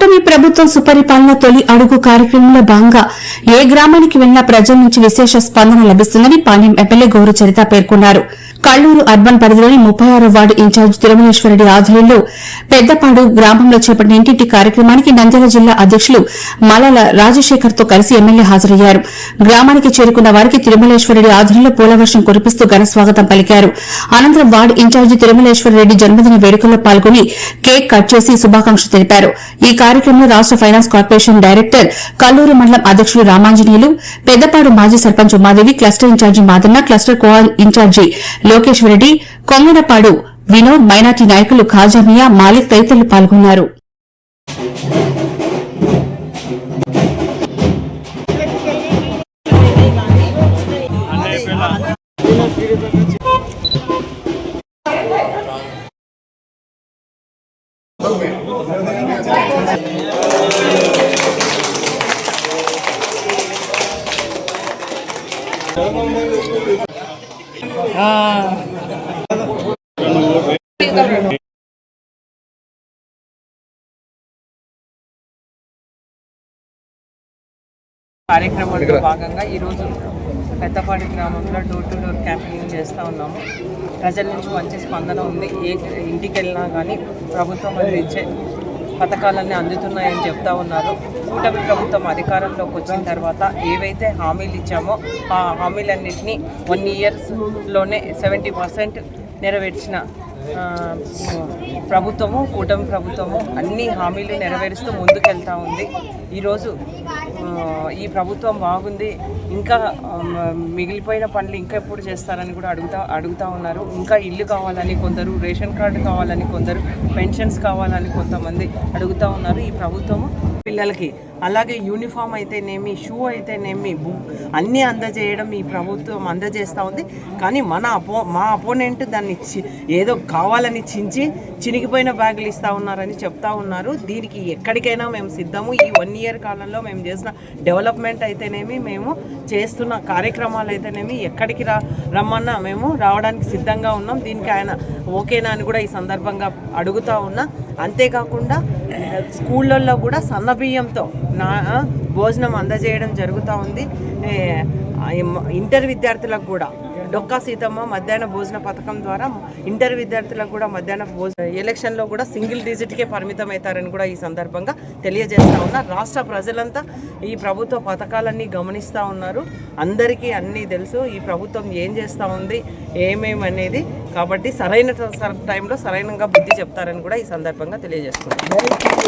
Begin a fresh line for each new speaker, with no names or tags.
కూటమి ప్రభుత్వం సుపరిపాలన తొలి అడుగు కార్యక్రమంలో భాగంగా ఏ గ్రామానికి వెళ్ళినా ప్రజల నుంచి విశేష స్పందన లభిస్తుందని పాండ్యం ఎమ్మెల్యే గౌరు చరిత పేర్కొన్నారు. కల్లూరు అర్బన్ పరిధిలోని ముప్పై ఆరో వార్డు ఇన్ఛార్జ్ తిరుమలేశ్వరరెడ్డి ఆధ్వర్యంలో పెద్దపాడు గ్రామంలో చేపట్టిన ఇంటింటి కార్యక్రమానికి నంద్యాల జిల్లా అధ్యకులు మలాల రాజశేఖర్తో కలిసి ఎమ్మెల్యే హాజరయ్యారు. గ్రామానికి చేరుకున్న వారికి తిరుమలేశ్వరరెడ్డి ఆధ్వర్యంలో పూలవర్షం కురిపిస్తూ ఘన స్వాగతం పలికారు. అనంతరం వార్డు ఇన్ఛార్జి తిరుమలేశ్వరరెడ్డి జన్మదిన వేడుకల్లో పాల్గొని కేక్ కట్ చేసి శుభాకాంక్షలు తెలిపారు. ఈ కార్యక్రమంలో రాష్ట ఫైనాన్స్ కార్పొరేషన్ డైరెక్టర్ కల్లూరు మండలం అధ్యకులు రామాంజనేయులు పెద్దపాడు మాజీ sarpanch Umadevi cluster incharge Madanna cluster co incharge Lokeshwar Reddy Konganapadu Vinod minority నాయకులు ఖాజామియా మాలిక్ తదితరులు పాల్గొన్నారు.
కార్యక్రమంలో భాగంగా ఈరోజు పెద్దపాటి గ్రామంలో డోర్ టు డోర్ క్యాంపెయినింగ్ చేస్తూ ఉన్నాము. ప్రజల నుంచి మంచి స్పందన ఉంది. ఏ ఇంటికి వెళ్ళినా కానీ ప్రభుత్వం అందించే పథకాలన్నీ అందుతున్నాయని చెప్తా ఉన్నారు. కూటమి ప్రభుత్వం అధికారంలోకి వచ్చిన తర్వాత ఏవైతే హామీలు ఇచ్చామో ఆ హామీలన్నింటినీ వన్ ఇయర్స్లోనే సెవెంటీ పర్సెంట్ నెరవేర్చిన ప్రభుత్వము కూటమి ప్రభుత్వము అన్ని హామీలు నెరవేరుస్తూ ముందుకెళ్తూ ఉంది. ఈరోజు ఈ ప్రభుత్వం బాగుంది. ఇంకా మిగిలిపోయిన పనులు ఇంకా ఎప్పుడు చేస్తారని కూడా అడుగుతా అడుగుతా ఉన్నారు. ఇంకా ఇల్లు కావాలని కొందరు రేషన్ కార్డు కావాలని కొందరు పెన్షన్స్ కావాలని కొంతమంది అడుగుతా ఉన్నారు. ఈ ప్రభుత్వము పిల్లలకి. అలాగే యూనిఫామ్ అయితేనేమి షూ అయితేనేమి బుక్ అన్నీ అందజేయడం ఈ ప్రభుత్వం అందజేస్తూ ఉంది. కానీ మన అపో మా అపోనెంట్ దాన్ని చి- ఏదో కావాలని చించి చినిగిపోయిన బ్యాగులు ఇస్తూ ఉన్నారని చెప్తా ఉన్నారు. దీనికి ఎక్కడికైనా మేము సిద్ధము. ఈ వన్ ఇయర్ కాలంలో మేము చేసిన డెవలప్మెంట్ అయితేనేమి మేము చేస్తున్న కార్యక్రమాలు అయితేనేమి ఎక్కడికి రా రమ్మన్నా మేము రావడానికి సిద్ధంగా ఉన్నాం. దీనికి ఆయన ఓకేనా అని కూడా ఈ సందర్భంగా అడుగుతూ ఉన్నా. అంతేకాకుండా స్కూళ్ళల్లో కూడా సన్నబియ్యంతో నా భోజనం అందజేయడం జరుగుతూ ఉంది. ఇంటర్ విద్యార్థులకు కూడా. డొక్కా సీతమ్మ మధ్యాహ్న భోజన పథకం ద్వారా ఇంటర్ విద్యార్థులకు కూడా మధ్యాహ్న భోజన ఎలక్షన్లో కూడా సింగిల్ డిజిట్కే పరిమితం అవుతారని కూడా ఈ సందర్భంగా తెలియజేస్తా ఉన్నా. రాష్ట్ర ప్రజలంతా ఈ ప్రభుత్వ పథకాలన్నీ గమనిస్తూ ఉన్నారు. అందరికీ అన్నీ తెలుసు. ఈ ప్రభుత్వం ఏం చేస్తూ ఉంది ఏమేమి అనేది. కాబట్టి సరైన టైంలో సరైనగా బుద్ధి చెప్తారని కూడా ఈ సందర్భంగా తెలియజేస్తున్నాను